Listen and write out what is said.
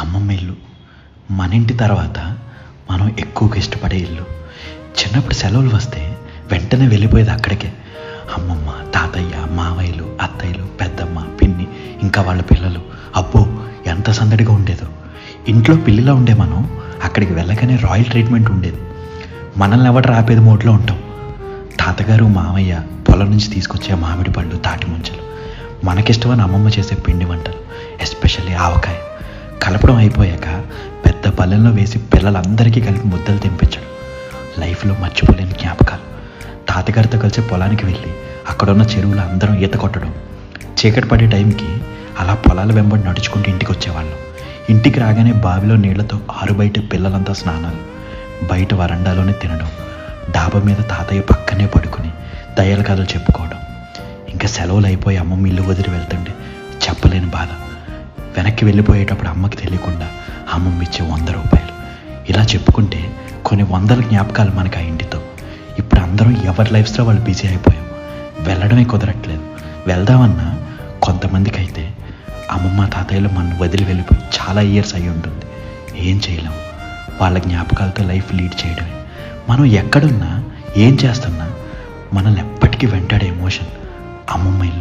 అమ్మమ్మ ఇల్లు మన ఇంటి తర్వాత మనం ఎక్కువగా ఇష్టపడే ఇల్లు. చిన్నప్పుడు సెలవులు వస్తే వెంటనే వెళ్ళిపోయేది అక్కడికే. అమ్మమ్మ తాతయ్య మావయ్యలు అత్తయ్యలు పెద్దమ్మ పిన్ని ఇంకా వాళ్ళ పిల్లలు. అబ్బో ఎంత సందడిగా ఉండేదో. ఇంట్లో పిల్లిలా ఉండే మనం అక్కడికి వెళ్ళగానే రాయల్ ట్రీట్మెంట్ ఉండేది. మనల్ని ఎవరు రాపేది మోడ్లో ఉంటాం. తాతగారు మామయ్య పొలం నుంచి తీసుకొచ్చే మామిడి పళ్ళు తాటి ముంచలు. మనకిష్టమని అమ్మమ్మ చేసే పిండి వంటలు ఎస్పెషల్లీ ఆవకాయ. కలపడం అయిపోయాక పెద్ద పల్లెల్లో వేసి పిల్లలందరికీ కలిపి ముద్దలు తినిపించడం లైఫ్లో మర్చిపోలేని జ్ఞాపకాలు. తాతగారితో కలిసి పొలానికి వెళ్ళి అక్కడున్న చెరువులు అందరం ఈత కొట్టడం. చీకటి పడే టైంకి అలా పొలాల వెంబడి నడుచుకుంటూ ఇంటికి వచ్చేవాళ్ళం. ఇంటికి రాగానే బావిలో నీళ్ళతో ఆరు బయట పిల్లలంతా స్నానాలు బయట వరండాలోనే తినడం డాబా మీద తాతయ్య పక్కనే పడుకుని దయ్యాల కథలు చెప్పుకోవడం. ఇంకా సెలవులు అయిపోయి అమ్మమ్మ ఇల్లు వదిలి వెళ్తుండే చెప్పలేని బాధ. వెనక్కి వెళ్ళిపోయేటప్పుడు అమ్మకి తెలియకుండా అమ్మమ్మ ఇచ్చే వంద రూపాయలు. ఇలా చెప్పుకుంటే కొన్ని వందల జ్ఞాపకాలు మనకు ఆ ఇంటితో. ఇప్పుడు అందరం ఎవరి లైఫ్స్లో వాళ్ళు బిజీ అయిపోయాం వెళ్ళడమే కుదరట్లేదు. వెళ్దామన్నా కొంతమందికి అయితే అమ్మమ్మ తాతయ్యలు మన వదిలి వెళ్ళిపోయి చాలా ఇయర్స్ అయి ఉంటుంది. ఏం చేయలేం. వాళ్ళ జ్ఞాపకాలతో లైఫ్ లీడ్ చేయడమే. మనం ఎక్కడున్నా ఏం చేస్తున్నా మనల్ని ఎప్పటికీ వెంటాడే ఎమోషన్ అమ్మమ్మ ఇల్లు.